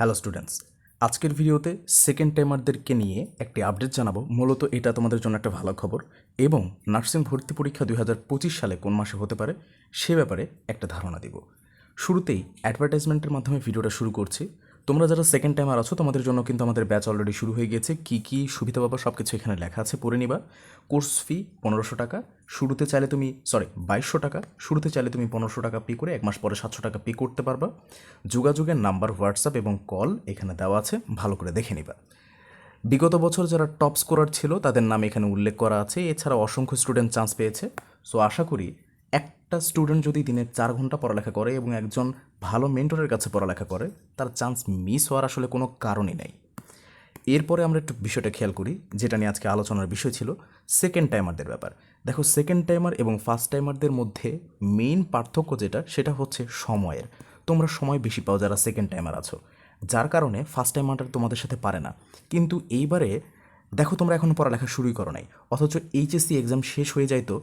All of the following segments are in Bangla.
হ্যালো স্টুডেন্টস, আজকের ভিডিওতে সেকেন্ড টাইমারদেরকে নিয়ে একটি আপডেট জানাব। মূলত এটা তোমাদের জন্য একটা ভালো খবর এবং নার্সিং ভর্তি পরীক্ষা দুই হাজার পঁচিশ সালে কোন মাসে হতে পারে সে ব্যাপারে একটা ধারণা দিব। শুরুতেই অ্যাডভার্টাইজমেন্টের মাধ্যমে ভিডিওটা শুরু করছি। তোমরা যারা সেকেন্ড টাইম আর আছো, তোমাদের জন্য কিন্তু আমাদের ব্যাচ অলরেডি শুরু হয়ে গিয়েছে। কী কী সুবিধা পাবা সব কিছু এখানে লেখা আছে, পড়ে নিবা। কোর্স ফি পনেরোশো টাকা। শুরুতে চাইলে তুমি সরি বাইশশো টাকা। শুরুতে চাইলে তুমি পনেরোশো টাকা পে করে এক মাস পরে সাতশো টাকা পে করতে পারবা। যোগাযোগের নাম্বার হোয়াটসঅ্যাপ এবং কল এখানে দেওয়া আছে। ভালো করে দেখে নিবা। বিগত বছর যারা টপ স্কোরার ছিল, তাদের নাম এখানে উল্লেখ করা আছে। এছাড়া অসংখ্য স্টুডেন্ট চান্স পেয়েছে। সো আশা করি একটা স্টুডেন্ট যদি দিনে চার ঘণ্টা পড়ালেখা করে এবং একজন ভালো মেন্টরের কাছে পড়ালেখা করে, তার চান্স মিস হওয়ার আসলে কোনো কারণই নেই। এরপরে আমরা একটু বিষয়টা খেয়াল করি, যেটা নিয়ে আজকে আলোচনার বিষয় ছিল সেকেন্ড টাইমারদের ব্যাপার। দেখো সেকেন্ড টাইমার এবং ফার্স্ট টাইমারদের মধ্যে মেইন পার্থক্য যেটা, সেটা হচ্ছে সময়ের। তোমরা সময় বেশি পাও যারা সেকেন্ড টাইমার আছো। যার কারণে ফার্স্ট টাইমারটা তোমাদের সাথে পারে না। কিন্তু এইবারে, দেখো তোমরা এখন পড়ালেখা শুরুই করো নাই। অথচ এইচএসসি এক্সাম শেষ হয়ে যায় তো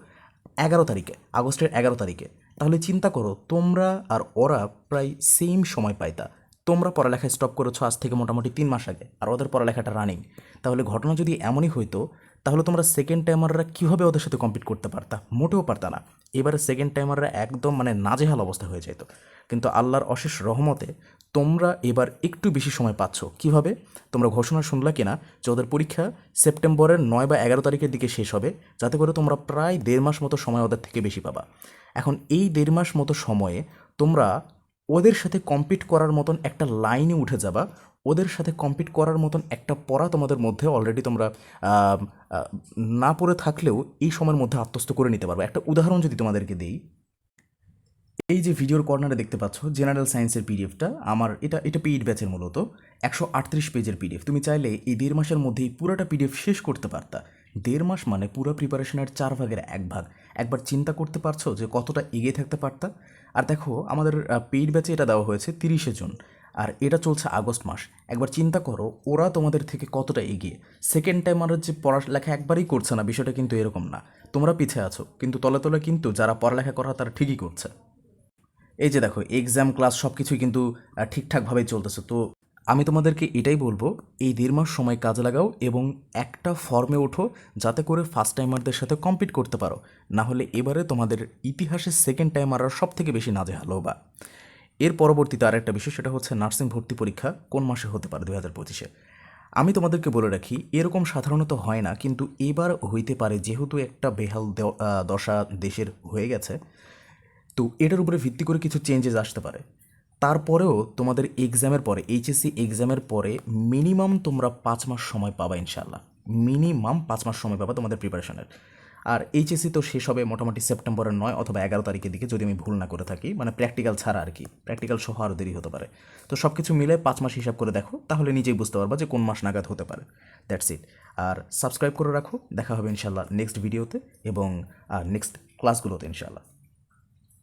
এগারো তারিখে, আগস্টের এগারো তারিখে। তাহলে চিন্তা করো, তোমরা আর ওরা প্রায় সেম সময় পাইতা। তোমরা পড়ালেখা স্টপ করেছ আজ থেকে মোটামুটি তিন মাস আগে, আর ওদের পড়ালেখাটা রানিং তাহলে ঘটনা যদি এমনই হইতো, তাহলে তোমরা সেকেন্ড টাইমাররা কীভাবে ওদের সাথে কম্পিট করতে পারতা? মোটেও পারতা না। এবারে সেকেন্ড টাইমাররা একদম মানে নাজেহাল অবস্থা হয়ে যেত কিন্তু আল্লাহর অশেষ রহমতে তোমরা এবার একটু বেশি সময় পাচ্ছ। কীভাবে? তোমরা ঘোষণা শুনলা কিনা? যে ওদের পরীক্ষা সেপ্টেম্বরের নয় বা এগারো তারিখের দিকে শেষ হবে। যাতে করে তোমরা প্রায় দেড় মাস মতো সময় ওদের থেকে বেশি পাবা। এখন এই দেড় মাস মতো সময়ে তোমরা ওদের সাথে কম্পিট করার মতন একটা লাইনে উঠে যাবা। ওদের সাথে কম্পিট করার মতন একটা পড়া তোমাদের মধ্যে অলরেডি তোমরা না পড়ে থাকলেও এই সময়ের মধ্যে আত্মস্থ করে নিতে পারবে। একটা উদাহরণ যদি তোমাদেরকে দিই, এই যে ভিডিওর কর্নারে দেখতে পাচ্ছ জেনারেল সায়েন্সের পিডিএফটা আমার এটা এটা পেইড ব্যাচের মূলত, একশো আটত্রিশ পেজের পিডিএফ তুমি চাইলে এই দেড় মাসের মধ্যেই পুরোটা পিডিএফ শেষ করতে পারতা। দেড় মাস মানে পুরো প্রিপারেশনের চার ভাগের এক ভাগ। একবার চিন্তা করতে পারছ যে কতটা এগিয়ে থাকতে পারতা? আর দেখো, আমাদের পেইড ব্যাচে এটা দেওয়া হয়েছে তিরিশে জুন। আর এটা চলছে আগস্ট মাস। একবার চিন্তা করো, ওরা তোমাদের থেকে কতটা এগিয়ে? সেকেন্ড টাইম আর যে পড়ালেখা একবারই করছে না, বিষয়টা কিন্তু এরকম না। তোমরা পিছিয়ে আছো, কিন্তু তলে তলে কিন্তু যারা পড়ালেখা করা তারা ঠিকই করছে। এই যে দেখো এক্সাম ক্লাস সব কিছুই কিন্তু ঠিকঠাকভাবেই চলতেছে। তো আমি তোমাদেরকে এটাই বলব, এই দেড় মাস সময় কাজে লাগাও এবং একটা ফর্মে ওঠো, যাতে করে ফার্স্ট টাইমারদের সাথে কম্পিট করতে পারো। না হলে এবারে তোমাদের ইতিহাসে সেকেন্ড টাইমাররা সব থেকে বেশি নাজেহাল বা এর পরবর্তীতে আরেকটা বিষয়, সেটা হচ্ছে নার্সিং ভর্তি পরীক্ষা কোন মাসে হতে পারে দুই হাজার পঁচিশে। আমি তোমাদেরকে বলে রাখি, এরকম সাধারণত হয় না, কিন্তু এবার হইতে পারে যেহেতু একটা বেহাল দশা দেশের হয়ে গেছে, তো এটার উপরে ভিত্তি করে কিছু চেঞ্জেস আসতে পারে। তারপরেও তোমাদের এক্সামের পরে এইচএসসি এক্সামের পরে মিনিমাম তোমরা পাঁচ মাস সময় পাবা ইনশাল্লাহ মিনিমাম পাঁচ মাস সময় পাবা তোমাদের প্রিপারেশনের আর এইচএসি তো শেষ হবে মোটামুটি সেপ্টেম্বরের নয় অথবা এগারো তারিখের দিকে, যদি আমি ভুল না করে থাকি। মানে প্র্যাকটিক্যাল ছাড়া আর কি। প্র্যাকটিক্যাল সহ আরও দেরি হতে পারে। তো সব কিছু মিলে পাঁচ মাস হিসাব করে দেখো, তাহলে নিজেই বুঝতে পারবা যে কোন মাস নাগাদ হতে পারে। দ্যাটস ইট আর সাবস্ক্রাইব করে রাখো। দেখা হবে ইনশাল্লাহ নেক্সট ভিডিওতে এবং নেক্সট ক্লাসগুলোতে ইনশাল্লাহ